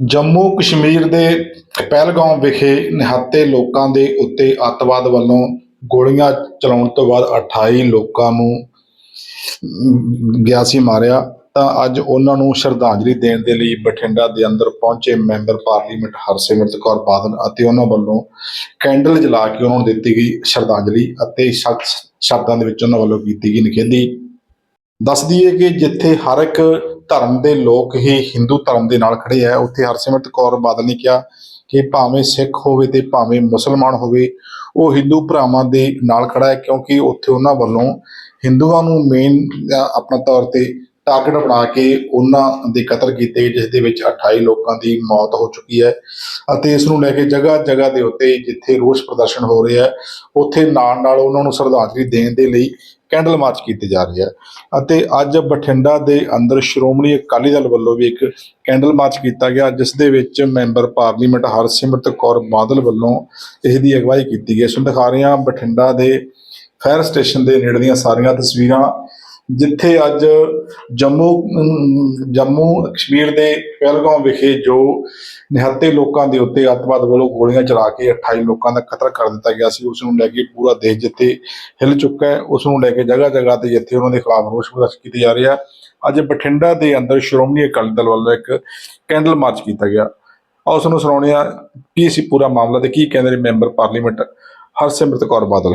ਜੰਮੂ ਕਸ਼ਮੀਰ ਦੇ ਪਹਿਲਗਾਮ ਵਿਖੇ ਨਿਹੱਤੇ ਲੋਕਾਂ ਦੇ ਉੱਤੇ ਅੱਤਵਾਦ ਵੱਲੋਂ ਗੋਲੀਆਂ ਚਲਾਉਣ ਤੋਂ ਬਾਅਦ 28 ਲੋਕਾਂ ਨੂੰ ਗਿਆ ਸੀ ਮਾਰਿਆ, ਤਾਂ ਅੱਜ ਉਹਨਾਂ ਨੂੰ ਸ਼ਰਧਾਂਜਲੀ ਦੇਣ ਦੇ ਲਈ ਬਠਿੰਡਾ ਦੇ ਅੰਦਰ ਪਹੁੰਚੇ ਮੈਂਬਰ ਪਾਰਲੀਮੈਂਟ ਹਰਸਿਮਰਤ ਕੌਰ ਬਾਦਲ ਅਤੇ ਉਹਨਾਂ ਵੱਲੋਂ ਕੈਂਡਲ ਜਲਾ ਕੇ ਉਹਨਾਂ ਨੂੰ ਦਿੱਤੀ ਗਈ ਸ਼ਰਧਾਂਜਲੀ ਅਤੇ ਸ਼ਬਦ ਸ਼ਬਦਾਂ ਦੇ ਵਿੱਚ ਉਹਨਾਂ ਵੱਲੋਂ ਕੀਤੀ ਗਈ ਨਿਖੇਧੀ। ਦੱਸ ਦਈਏ ਕਿ ਜਿੱਥੇ ਹਰ ਇੱਕ ਧਰਮ ਦੇ ਲੋਕ ਹੀ ਹਿੰਦੂ ਧਰਮ ਦੇ ਨਾਲ ਖੜੇ ਆ। ਉੱਥੇ ਹਰਸਿਮਰਤ ਕੌਰ ਬਾਦਲ ਨੇ ਕਿਹਾ ਕਿ ਭਾਵੇਂ ਸਿੱਖ ਹੋਵੇ ਤੇ ਭਾਵੇਂ ਮੁਸਲਮਾਨ ਹੋਵੇ ਉਹ ਹਿੰਦੂ ਭਰਾਵਾਂ ਦੇ ਨਾਲ ਖੜਾ ਹੈ ਕਿਉਂਕਿ ਉੱਥੇ ਉਹਨਾਂ ਵੱਲੋਂ ਹਿੰਦੂਆਂ ਨੂੰ ਮੇਨ ਆਪਣਾ ਤੌਰ ਤੇ ਟਾਰਗੇਟ ਬਣਾ ਕੇ ਉਹਨਾਂ ਦੇ ਕਤਲ ਕੀਤੇ ਗਏ, ਜਿਸ ਦੇ ਵਿੱਚ 28 ਲੋਕਾਂ ਦੀ ਮੌਤ ਹੋ ਚੁੱਕੀ ਹੈ ਅਤੇ ਇਸ ਨੂੰ ਲੈ ਕੇ ਜਗ੍ਹਾ ਜਗ੍ਹਾ ਦੇ ਉੱਤੇ ਜਿੱਥੇ ਰੋਸ ਪ੍ਰਦਰਸ਼ਨ ਹੋ ਰਿਹਾ ਹੈ ਉੱਥੇ ਨਾਲ ਨਾਲ ਉਹਨਾਂ ਨੂੰ ਸ਼ਰਧਾਂਜਲੀ ਦੇਣ ਦੇ ਲਈ ਕੈਂਡਲ ਮਾਰਚ ਕੀਤੀ ਜਾ ਰਹੀ ਹੈ। ਅਤੇ ਅੱਜ ਬਠਿੰਡਾ ਦੇ ਅੰਦਰ ਸ਼੍ਰੋਮਣੀ ਅਕਾਲੀ ਦਲ ਵੱਲੋਂ ਵੀ ਇੱਕ ਕੈਂਡਲ ਮਾਰਚ ਕੀਤਾ ਗਿਆ, ਜਿਸ ਦੇ ਵਿੱਚ ਮੈਂਬਰ ਪਾਰਲੀਮੈਂਟ ਹਰਸਿਮਰਤ ਕੌਰ ਬਾਦਲ ਵੱਲੋਂ ਇਸ ਦੀ ਅਗਵਾਈ ਕੀਤੀ ਗਈ। ਸੋ ਦਿਖਾ ਰਹੇ ਹਾਂ ਬਠਿੰਡਾ ਦੇ ਫਾਇਰ ਸਟੇਸ਼ਨ ਦੇ ਨੇੜੇ ਦੀਆਂ ਸਾਰੀਆਂ ਤਸਵੀਰਾਂ। ਜਿੱਥੇ ਅੱਜ ਜੰਮੂ ਜੰਮੂ ਕਸ਼ਮੀਰ ਦੇ ਪਹਿਲਗਾਮ ਵਿਖੇ ਜੋ ਨਿਹੱਤੇ ਲੋਕਾਂ ਦੇ ਉੱਤੇ ਅੱਤਵਾਦ ਵੱਲੋਂ ਗੋਲੀਆਂ ਚਲਾ ਕੇ 28 ਲੋਕਾਂ ਦਾ ਕਤਲ ਕਰ ਦਿੱਤਾ ਗਿਆ ਸੀ, ਉਸ ਨੂੰ ਲੈ ਕੇ ਪੂਰਾ ਦੇਸ਼ ਜਿੱਥੇ ਹਿੱਲ ਚੁੱਕਾ ਹੈ, ਉਸ ਨੂੰ ਲੈ ਕੇ ਜਗ੍ਹਾ ਜਗ੍ਹਾ ਤੇ ਜਿੱਥੇ ਉਹਨਾਂ ਦੇ ਖਿਲਾਫ ਰੋਸ ਪ੍ਰਦਰਸ਼ਨ ਕੀਤੇ ਜਾ ਰਹੇ। ਆ ਅੱਜ ਬਠਿੰਡਾ ਦੇ ਅੰਦਰ ਸ਼੍ਰੋਮਣੀ ਅਕਾਲੀ ਦਲ ਵੱਲੋਂ ਇੱਕ ਕੈਂਡਲ ਮਾਰਚ ਕੀਤਾ ਗਿਆ। ਆਓ ਉਸ ਨੂੰ ਸੁਣਾਉਂਦੇ ਆ ਕੀ ਸੀ ਪੂਰਾ ਮਾਮਲਾ ਤੇ ਕੀ ਕਹਿੰਦੇ ਨੇ ਮੈਂਬਰ ਪਾਰਲੀਮੈਂਟ? ਹਰਸਿਮਰਤ ਕੌਰ ਬਾਦਲ।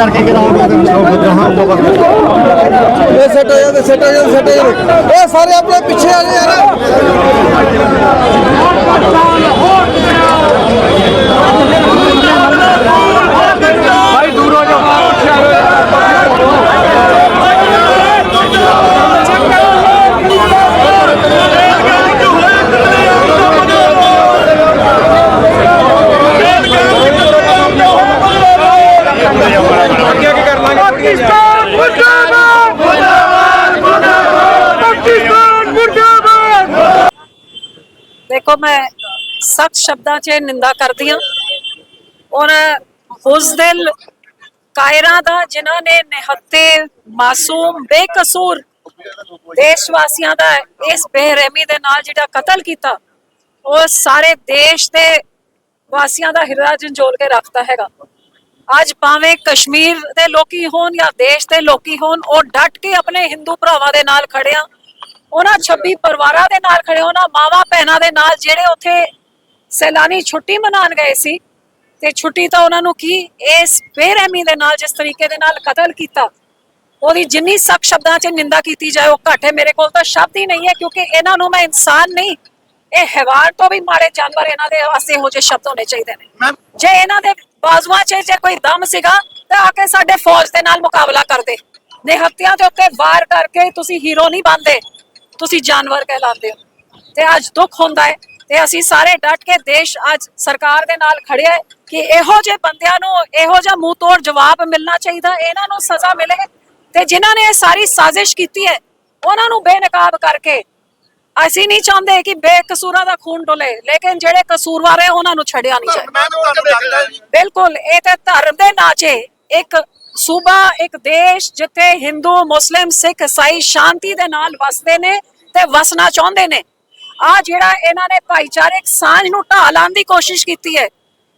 ਚੱਲ ਇਹ ਸੈਟ ਹੋ ਜਾਂਦੇ ਸੈਟ ਹੋ ਜਾਂਦੇ ਸੈਟ ਹੋ ਜਾਂਦੇ। ਇਹ ਸਾਰੇ ਆਪਣੇ ਪਿੱਛੇ ਆ ਜਾਓ ਯਾਰ। ਮੈਂ ਸਖਤ ਸ਼ਬਦਾਂ 'ਚ ਨਿੰਦਾ ਕਰਦੀ ਹਾਂ। ਔਰ ਬੁਜ਼ਦਿਲ ਕਾਇਰਾਂ ਦਾ, ਜਿਨ੍ਹਾਂ ਨੇ ਨਿਹੱਤੇ ਮਾਸੂਮ, ਬੇਕਸੂਰ ਦੇਸ਼ ਵਾਸੀਆਂ ਦਾ ਇਸ ਬੇਰਹਿਮੀ ਦੇ ਨਾਲ ਜਿਹੜਾ ਕਤਲ ਕੀਤਾ, ਉਹ ਸਾਰੇ ਦੇਸ਼ ਦੇ ਵਾਸੀਆਂ ਦਾ ਹਿਰਦਾ ਝੰਜੋਲ ਕੇ ਰੱਖਦਾ ਹੈਗਾ। ਅੱਜ ਭਾਵੇਂ ਕਸ਼ਮੀਰ ਦੇ ਲੋਕੀ ਹੋਣ ਜਾਂ ਦੇਸ਼ ਦੇ ਲੋਕੀ ਹੋਣ, ਉਹ ਡਟ ਕੇ ਆਪਣੇ ਹਿੰਦੂ ਭਰਾਵਾਂ ਦੇ ਨਾਲ ਖੜਿਆ ਉਹਨਾਂ 26 ਪਰਿਵਾਰਾਂ ਦੇ ਨਾਲ ਖੜੇ ਉਹਨਾਂ ਮਾਵਾਂ ਭੈਣਾਂ ਦੇ ਨਾਲ ਜਿਹੜੇ ਉੱਥੇ ਸੈਲਾਨੀ ਛੁੱਟੀ ਮਨਾਉਣ ਗਏ ਸੀ ਤੇ ਛੁੱਟੀ ਤਾਂ ਉਹਨਾਂ ਨੂੰ ਕੀ ਇਸ ਬੇਰਹਿਮੀ ਦੇ ਨਾਲ ਜਿਸ ਤਰੀਕੇ ਦੇ ਨਾਲ ਕਤਲ ਕੀਤਾ ਉਹਦੀ ਜਿੰਨੀ ਸਖਤ ਸ਼ਬਦਾਂ 'ਚ ਨਿੰਦਾ ਕੀਤੀ ਜਾਏ ਉਹ ਘੱਟ ਹੈ ਮੇਰੇ ਕੋਲ ਤਾਂ ਸ਼ਬਦ ਹੀ ਨਹੀਂ ਹੈ ਕਿਉਂਕਿ ਇਹਨਾਂ ਨੂੰ ਮੈਂ ਇਨਸਾਨ ਨਹੀਂ ਇਹ ਹੈਵਾਨ ਤੋਂ ਵੀ ਮਾੜੇ ਜਾਨਵਰ ਇਹਨਾਂ ਦੇ ਵਾਸਤੇ ਇਹੋ ਜਿਹੇ ਸ਼ਬਦ ਹੋਣੇ ਚਾਹੀਦੇ ਨੇ। ਜੇ ਇਹਨਾਂ ਦੇ ਬਾਜ਼ੂਆਂ 'ਚ ਜੇ ਕੋਈ ਦਮ ਸੀਗਾ ਤਾਂ ਆ ਕੇ ਸਾਡੇ ਫੌਜ ਦੇ ਨਾਲ ਮੁਕਾਬਲਾ ਕਰਦੇ। ਨਿਹੱਤਿਆਂ ਦੇ ਉੱਤੇ ਵਾਰ ਕਰਕੇ ਤੁਸੀਂ ਹੀਰੋ ਨਹੀਂ ਬਣਦੇ। ਤੁਸੀਂ ਜਾਨਵਰ ਕਹਿਲਾਉਂਦੇ ਹੋ। ਤੇ ਅੱਜ ਦੁੱਖ ਹੁੰਦਾ ਹੈ ਤੇ ਅਸੀਂ ਸਾਰੇ ਡਟ ਕੇ ਦੇਸ਼ ਅੱਜ ਸਰਕਾਰ ਦੇ ਨਾਲ ਖੜਿਆ ਹੈ ਕਿ ਇਹੋ ਜਿਹੇ ਬੰਦਿਆਂ ਨੂੰ ਇਹੋ ਜਿਹਾ ਮੂੰਹ ਤੋੜ ਜਵਾਬ ਮਿਲਣਾ ਚਾਹੀਦਾ ਇਹਨਾਂ ਨੂੰ ਸਜ਼ਾ ਮਿਲੇ ਤੇ ਜਿਨ੍ਹਾਂ ਨੇ ਇਹ ਸਾਰੀ ਸਾਜ਼ਿਸ਼ ਕੀਤੀ ਹੈ ਉਹਨਾਂ ਨੂੰ ਬੇਨਕਾਬ ਕਰਕੇ ਅਸੀਂ ਨਹੀਂ ਚਾਹੁੰਦੇ ਕਿ ਬੇਕਸੂਰਾਂ ਦਾ ਖੂਨ ਡੁੱਲੇ ਲੇਕਿਨ ਜਿਹੜੇ ਕਸੂਰਵਾਰ ਹੈ ਉਹਨਾਂ ਨੂੰ ਛੱਡਿਆ ਨਹੀਂ ਚਾਹੀਦਾ ਬਿਲਕੁਲ ਇਹ ਤੇ ਧਰਮ ਦੇ ਨਾਚੇ ਇੱਕ ਸੂਬਾ ਇੱਕ ਦੇਸ਼ ਜਿੱਥੇ ਹਿੰਦੂ ਮੁਸਲਿਮ ਸਿੱਖ ਈਸਾਈ ਸ਼ਾਂਤੀ ਦੇ ਨਾਲ ਵਸਦੇ ਨੇ ਤੇ ਵਸਣਾ ਚਾਹੁੰਦੇ ਨੇ। ਆ ਜਿਹੜਾ ਇਹਨਾਂ ਨੇ ਭਾਈਚਾਰਕ ਸਾਂਝ ਨੂੰ ਢਾਹ ਲਾਉਣ ਦੀ ਕੋਸ਼ਿਸ਼ ਕੀਤੀ ਹੈ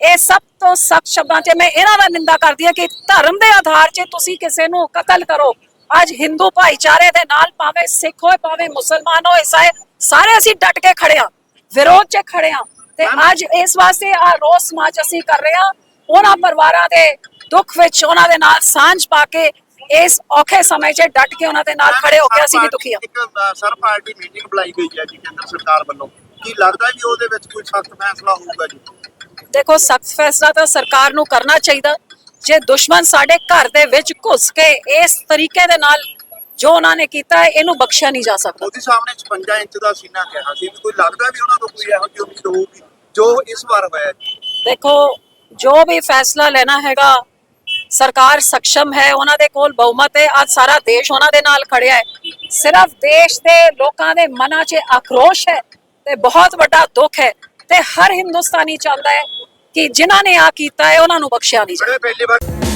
ਇਹ ਸਭ ਤੋਂ ਸਖਤ ਸ਼ਬਦਾਂ 'ਚ ਮੈਂ ਇਹਨਾਂ ਦਾ ਨਿੰਦਾ ਕਰਦੀ ਹਾਂ ਕਿ ਧਰਮ ਦੇ ਆਧਾਰ 'ਤੇ ਤੁਸੀਂ ਕਿਸੇ ਨੂੰ ਕਤਲ ਕਰੋ। ਅੱਜ ਹਿੰਦੂ ਭਾਈਚਾਰੇ ਦੇ ਨਾਲ ਭਾਵੇਂ ਸਿੱਖ ਹੋਏ ਭਾਵੇਂ ਮੁਸਲਮਾਨ ਹੋਏ ਈਸਾਈ ਸਾਰੇ ਅਸੀਂ ਡਟ ਕੇ ਖੜੇ ਹਾਂ ਵਿਰੋਧ 'ਚ ਖੜੇ ਹਾਂ। ਤੇ ਅੱਜ ਇਸ ਵਾਸਤੇ ਆ ਰੋਸ ਮਾਰਚ ਅਸੀਂ ਕਰ ਰਹੇ ਹਾਂ। ਉਹਨਾਂ ਪਰਿਵਾਰਾਂ ਦੇ ਦੁੱਖ ਵਿੱਚ ਉਹਨਾਂ ਦੇ ਨਾਲ ਸਾਂਝ ਪਾ ਕੇ ਇਸ ਔਖੇ ਸਮੇਂ 'ਚ ਡਟ ਕੇ ਉਹਨਾਂ ਦੇ ਨਾਲ ਖੜੇ ਹੋ ਕੇ ਅਸੀਂ ਵੀ ਦੁਖੀ ਅ, ਸਰ ਪਾਰਟੀ ਮੀਟਿੰਗ ਬੁਲਾਈ ਗਈ ਹੈ ਜੀ ਕੇਂਦਰ ਸਰਕਾਰ ਵੱਲੋਂ। ਕੀ ਲੱਗਦਾ ਵੀ ਉਹਦੇ ਵਿੱਚ ਕੋਈ ਸਖਤ ਫੈਸਲਾ ਹੋਊਗਾ ਜੀ? ਦੇਖੋ ਸਖਤ ਫੈਸਲਾ ਤਾਂ ਸਰਕਾਰ ਨੂੰ ਕਰਨਾ ਚਾਹੀਦਾ। ਜੇ ਦੁਸ਼ਮਣ ਸਾਡੇ ਘਰ ਦੇ ਵਿੱਚ ਘੁਸ ਕੇ ਇਸ ਤਰੀਕੇ ਦੇ ਨਾਲ ਜੋ ਉਹਨਾਂ ਨੇ ਕੀਤਾ ਇਹਨੂੰ ਬਖਸ਼ਿਆ ਨਹੀਂ ਜਾ ਸਕਦਾ। ਸਾਹਿਬ ਨੇ 56 ਇੰਚ ਦਾ ਸੀਨਾ ਕਿਹਾ ਸੀ। ਕੋਈ ਲੱਗਦਾ ਵੀ ਉਹਨਾਂ ਤੋਂ ਕੋਈ ਇਹੋ ਜਿਹੀ ਉਮੀਦ ਹੋਊਗੀ? ਜੋ ਇਸ ਵਾਰ ਹੋਇਆ ਦੇਖੋ ਜੋ ਵੀ ਫੈਸਲਾ ਲੈਣਾ ਹੈਗਾ ਸਰਕਾਰ ਸક્ષਮ ਹੈ, ਉਹਨਾਂ ਦੇ ਕੋਲ ਬਹੁਮਤ ਹੈ, ਅੱਜ ਸਾਰਾ ਦੇਸ਼ ਉਹਨਾਂ ਦੇ ਨਾਲ ਖੜਿਆ ਹੈ। ਸਿਰਫ ਦੇਸ਼ ਦੇ ਲੋਕਾਂ ਦੇ ਮਨਾਂ 'ਚ ਆਕਰੋਸ਼ ਹੈ ਤੇ ਬਹੁਤ ਵੱਡਾ ਦੁੱਖ ਹੈ ਤੇ ਹਰ ਹਿੰਦੁਸਤਾਨੀ ਚਾਹੁੰਦਾ ਹੈ ਕਿ ਜਿਨ੍ਹਾਂ ਨੇ ਆ ਕੀਤਾ ਹੈ, ਉਹਨਾਂ ਨੂੰ ਬਖਸ਼ਿਆ ਨਹੀਂ ਜਾਏ